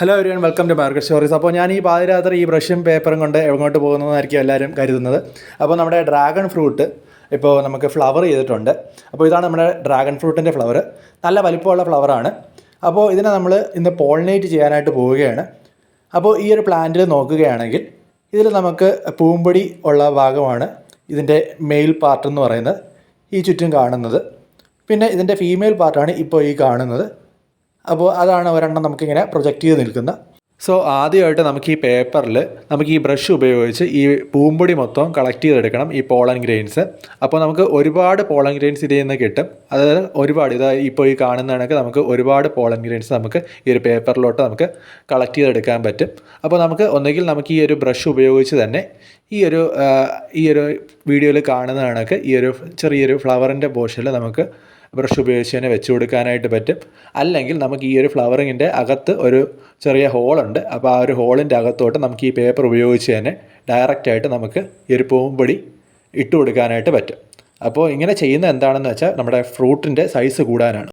Hello everyone welcome to market stories അപ്പോൾ ഞാൻ ഈ പാതിരാത്രി ഈ ബ്രഷും പേപ്പറും കൊണ്ട് എങ്ങോട്ട് പോകുന്നതായിരിക്കും എല്ലാവരും കരുതുന്നത്. അപ്പോൾ നമ്മുടെ ഡ്രാഗൺ ഫ്രൂട്ട് ഇപ്പോൾ നമുക്ക് ഫ്ലവർ ചെയ്തിട്ടുണ്ട്. അപ്പോൾ ഇതാണ് നമ്മുടെ ഡ്രാഗൺ ഫ്രൂട്ടിന്റെ ഫ്ലവർ നല്ല വലിപ്പമുള്ള ഫ്ലവറാണ് അപ്പോൾ ഇതിനെ നമ്മൾ ഇന്ന് പോളിനേറ്റ് ചെയ്യാനായിട്ട് പോവുകയാണ്. അപ്പോൾ ഈ ഒരു പ്ലാന്റിൽ നോക്കുകയാണെങ്കിൽ ഇതിൽ നമുക്ക് പൂമ്പൊടി ഉള്ള ഭാഗമാണ് ഇതിന്റെ മെയിൽ പാർട്ട് എന്ന് പറയുന്നത്. ഈ ചുറ്റും കാണുന്നത്. പിന്നെ ഇതിന്റെ ഫീമെയിൽ പാർട്ടാണ് ഇപ്പോൾ ഈ കാണുന്നത്. അപ്പോൾ അതാണ് ഒരെണ്ണം നമുക്കിങ്ങനെ പ്രൊജക്റ്റ് ചെയ്ത് നിൽക്കുന്ന സോ ആദ്യമായിട്ട് നമുക്ക് ഈ പേപ്പറിൽ നമുക്ക് ഈ ബ്രഷ് ഉപയോഗിച്ച് ഈ പൂമ്പൊടി മൊത്തം കളക്ട് ചെയ്തെടുക്കണം ഈ പോളൻ ഗ്രെയിൻസ് അപ്പോൾ നമുക്ക് ഒരുപാട് പോളൻ ഗ്രെയിൻസ് ഇതിൽ നിന്ന് കിട്ടും. അതായത് ഒരുപാട് ഇതാ ഇപ്പോൾ ഈ കാണുന്ന കണക്ക് നമുക്ക് ഒരുപാട് പോളൻ ഗ്രെയിൻസ് നമുക്ക് ഈ ഒരു പേപ്പറിലോട്ട് നമുക്ക് കളക്ട് ചെയ്തെടുക്കാൻ പറ്റും. അപ്പോൾ നമുക്ക് ഒന്നുകിൽ നമുക്ക് ഈ ഒരു ബ്രഷ് ഉപയോഗിച്ച് തന്നെ ഈ ഒരു ഈ ഒരു വീഡിയോയിൽ കാണുന്ന കണക്ക് ഈ ഒരു ചെറിയൊരു ഫ്ലവറിന്റെ പോർഷനിൽ നമുക്ക് ബ്രഷ് ഉപയോഗിച്ച് തന്നെ വെച്ച് കൊടുക്കാനായിട്ട് പറ്റും. അല്ലെങ്കിൽ നമുക്ക് ഈ ഒരു ഫ്ലവറിങ്ങിന്റെ അകത്ത് ഒരു ചെറിയ ഹോളുണ്ട്. അപ്പോൾ ആ ഒരു ഹോളിന്റെ അകത്തോട്ട് നമുക്ക് ഈ പേപ്പർ ഉപയോഗിച്ച് തന്നെ ഡയറക്റ്റായിട്ട് നമുക്ക് ഈ ഒരു പൂമ്പൊടി ഇട്ട് കൊടുക്കാനായിട്ട് പറ്റും. അപ്പോൾ ഇങ്ങനെ ചെയ്യുന്ന എന്താണെന്ന് വെച്ചാൽ നമ്മുടെ ഫ്രൂട്ടിന്റെ സൈസ് കൂടാനാണ്.